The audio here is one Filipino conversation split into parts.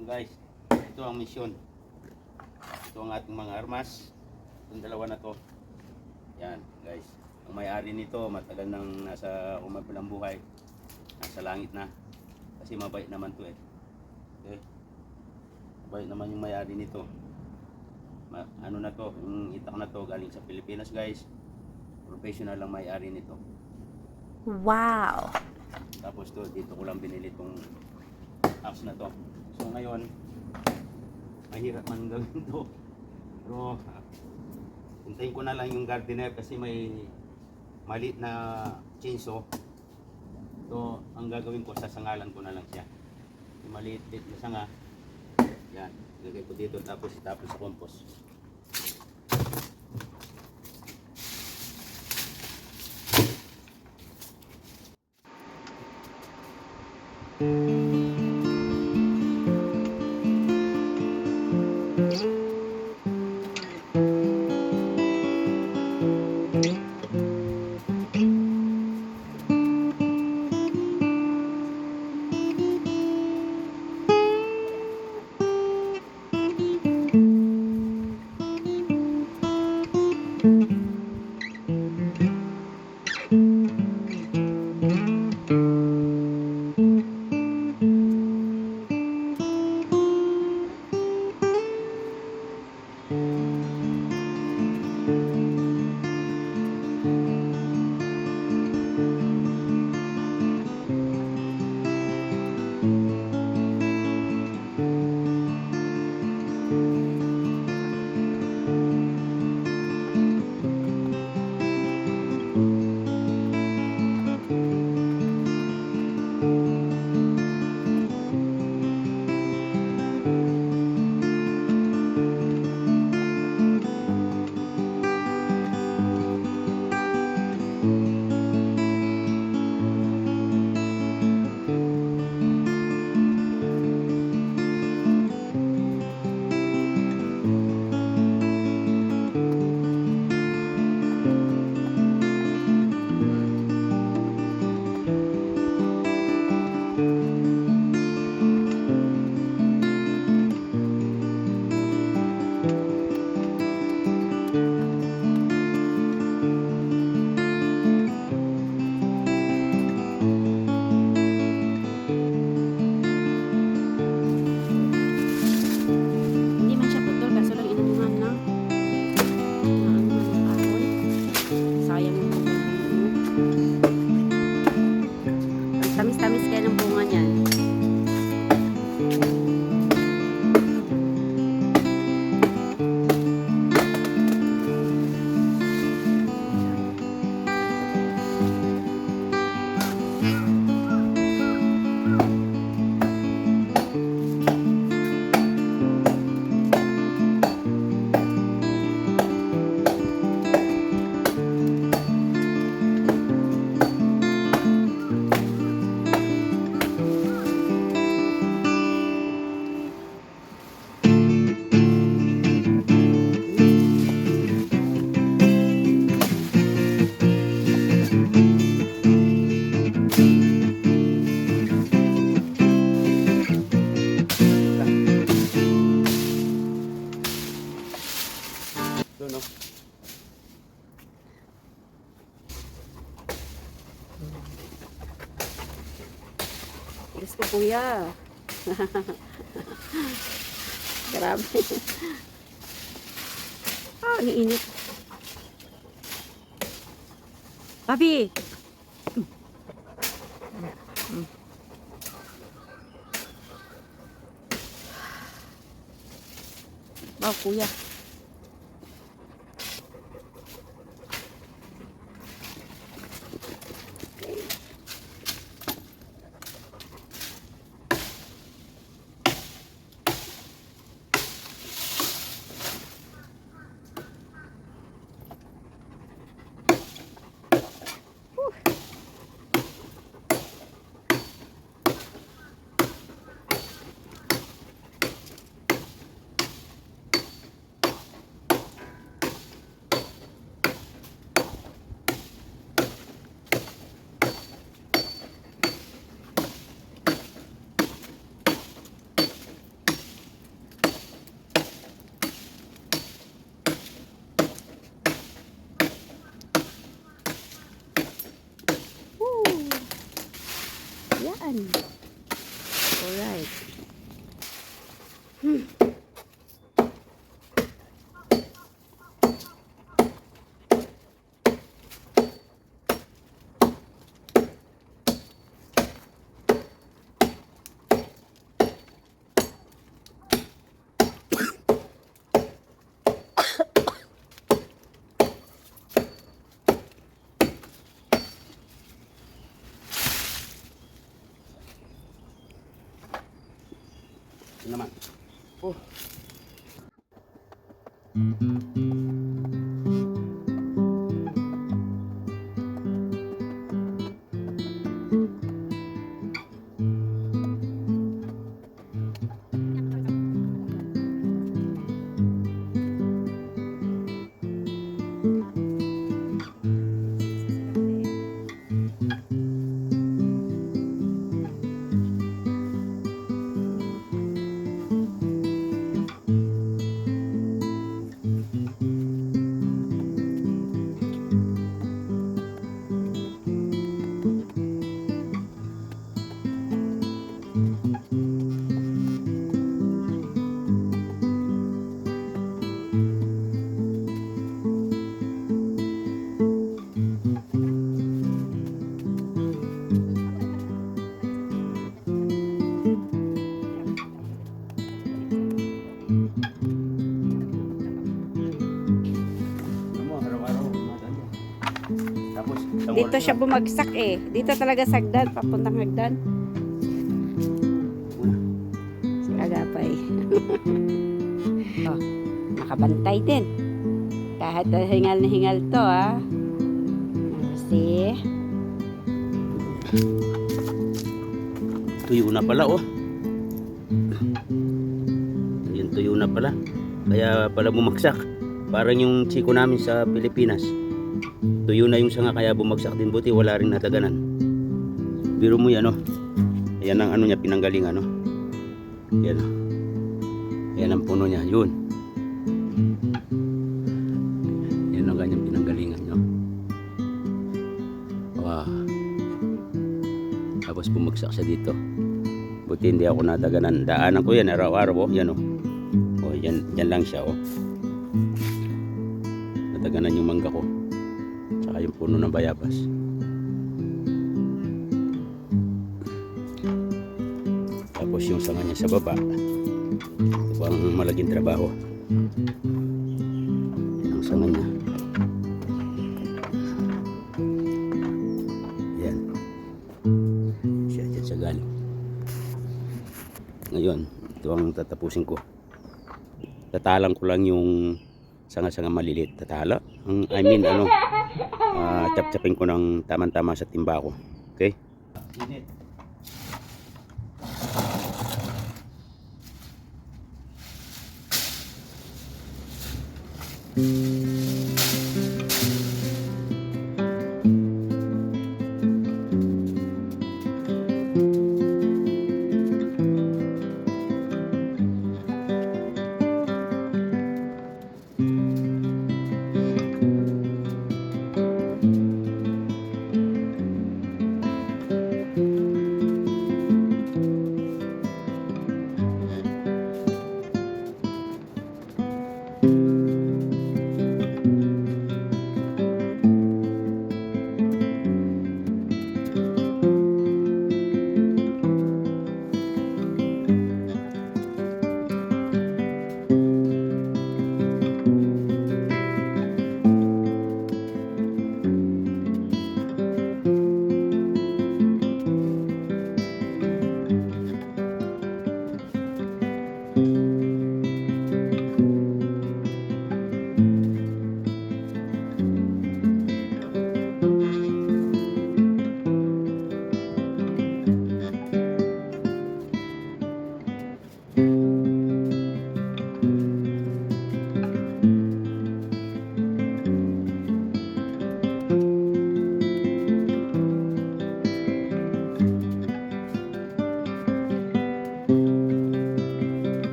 Yan guys, ito ang misyon. Ito ang ating mga armas. Itong dalawa na to. Yan guys. Ang may-ari nito matagal nang nasa umabilang buhay. Nasa langit na. Kasi mabait naman to eh. Okay. Mabait naman yung may-ari nito. Ma- ano na to, yung itak na to galing sa Pilipinas guys. Professional lang may-ari nito. Wow. Tapos to, dito ko lang binili tong apps na to. So ngayon, mahirap man gawin to. Pero, hintayin ko na lang yung gardener kasi may maliit na chainsaw. So, ang gagawin ko, sasangalan ko na lang siya. Yung maliit-liit na sanga, yan, lagay ko dito tapos itapon sa compost. Hindi Grabe. ah, ang init. Papi! Wow, kuya. Yan. Ano Dito siya bumagsak eh. Dito talaga sagdan, papuntang hagdan. Si Agapay. oh, nakabantay din. Kahit hingal na hingal to ah. See? Tuyo na pala, oh. Ayun, tuyo na pala. Kaya pala bumagsak. Parang yung chiko namin sa Pilipinas. Tuyo na yung sanga kaya bumagsak din. Buti wala rin nataganan. Biro mo yan, oh. Ayan ang ano niya, pinanggaling, ano. Yan, oh. Yan ang puno niya. Yun. Yan ang kanyang pinanggalingan, no. Wow. Tapos bumagsak siya dito. Buti hindi ako nataganan. Daanan ko yan araw-araw. Oh. Yan oh. Oh, yan, yan lang siya oh. Nataganan yung mangga ko. Puno ng bayabas. Tapos yung sanga niya sa baba. Ito po ang malaking trabaho. Yan ang sanga niya. Yan. Siya dyan sa galing. Ngayon, ito ang tatapusin ko. Tatalang ko lang yung sanga-sanga maliliit. Tatala. I mean, ano, uh, chap-chapin ko ng tamang-tama sa timba ko. Okay? Init. Mm.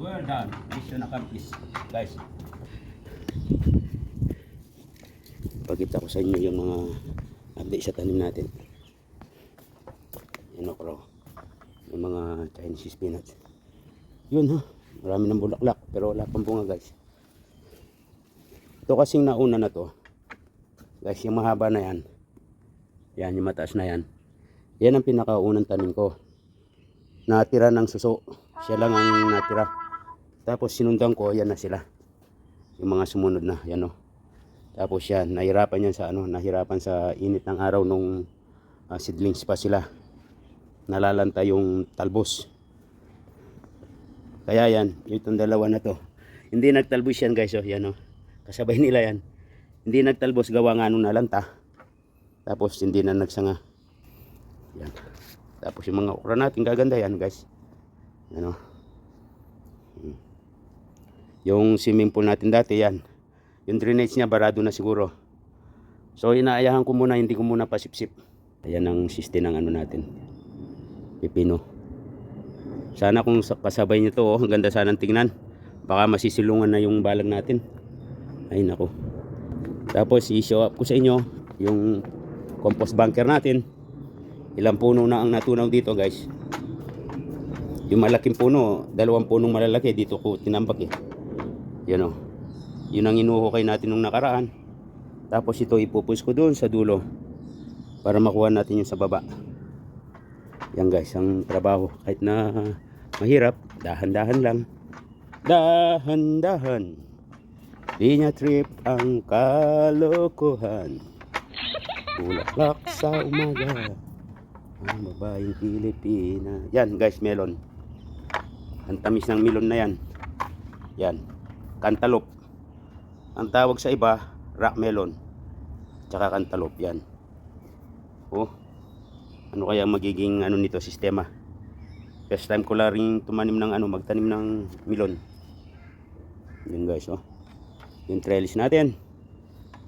Well done. Mission accomplished. Guys. Pakita ko sa inyo yung mga update sa tanim natin. Yan okro. Yung mga Chinese spinach. Yun ha. Marami ng bulaklak pero wala pang bunga guys. Ito kasing nauna na to. Guys, yung mahaba na yan. Yan, yung mataas na yan. Yan ang pinakaunang tanim ko. Natira ng suso. Siya lang ang natira. Tapos sinundan ko, yan na sila. Yung mga sumunod na, yan o. Tapos yan, nahirapan yan sa ano, nahirapan sa init ng araw nung ah, seedlings pa sila. Nalalanta yung talbos. Kaya yan, itong dalawa na to. Hindi nagtalbos yan guys, oh, yan oh. Kasabay nila yan. Hindi nagtalbos gawa nga nung nalanta. Tapos hindi na nagsanga. Yan. Tapos yung mga okra natin gaganda yan guys. Ano? Hmm. Yung swimming pool natin dati yan. Yung drainage niya barado na siguro. So inaayahan ko muna, hindi ko muna pasipsip. Ayan ang system ng ano natin. Pipino. Sana kung sa- kasabay nyo to, oh, ang ganda sanang tingnan. Baka masisilungan na yung balag natin. Ay nako. Tapos i-show up ko sa inyo yung compost bunker natin. Ilang puno na ang natunaw dito guys. Yung malaking puno, dalawang punong malalaki dito ko tinambak eh. Yan o. Yun ang inuhukay natin nung nakaraan. Tapos ito ipupus ko doon sa dulo para makuha natin yung sa baba. Yan guys, ang trabaho kahit na mahirap, dahan-dahan lang. Dahan-dahan. Di niya trip ang kalokohan. Bulaklak sa umaga. Ang babaeng Pilipina. Yan guys, melon. Ang tamis ng melon na yan. Yan. Cantaloupe. Ang tawag sa iba, rock melon. Tsaka cantaloupe yan. Oh. Ano kaya magiging ano nito sistema? First time ko lang rin tumanim ng ano, magtanim ng melon. Yan guys, oh. Yung trellis natin.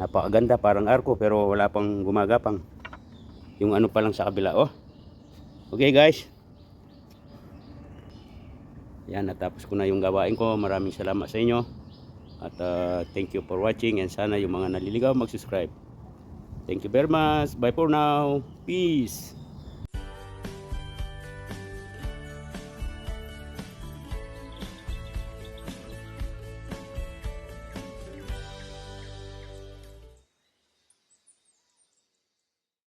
Napakaganda, parang arko pero wala pang gumagapang. Yung ano pa lang sa kabila, oh. Okay guys. Yan, natapos ko na yung gawain ko. Maraming salamat sa inyo. At uh, thank you for watching and sana yung mga naliligaw mag-subscribe. Thank you very much. Bye for now. Peace.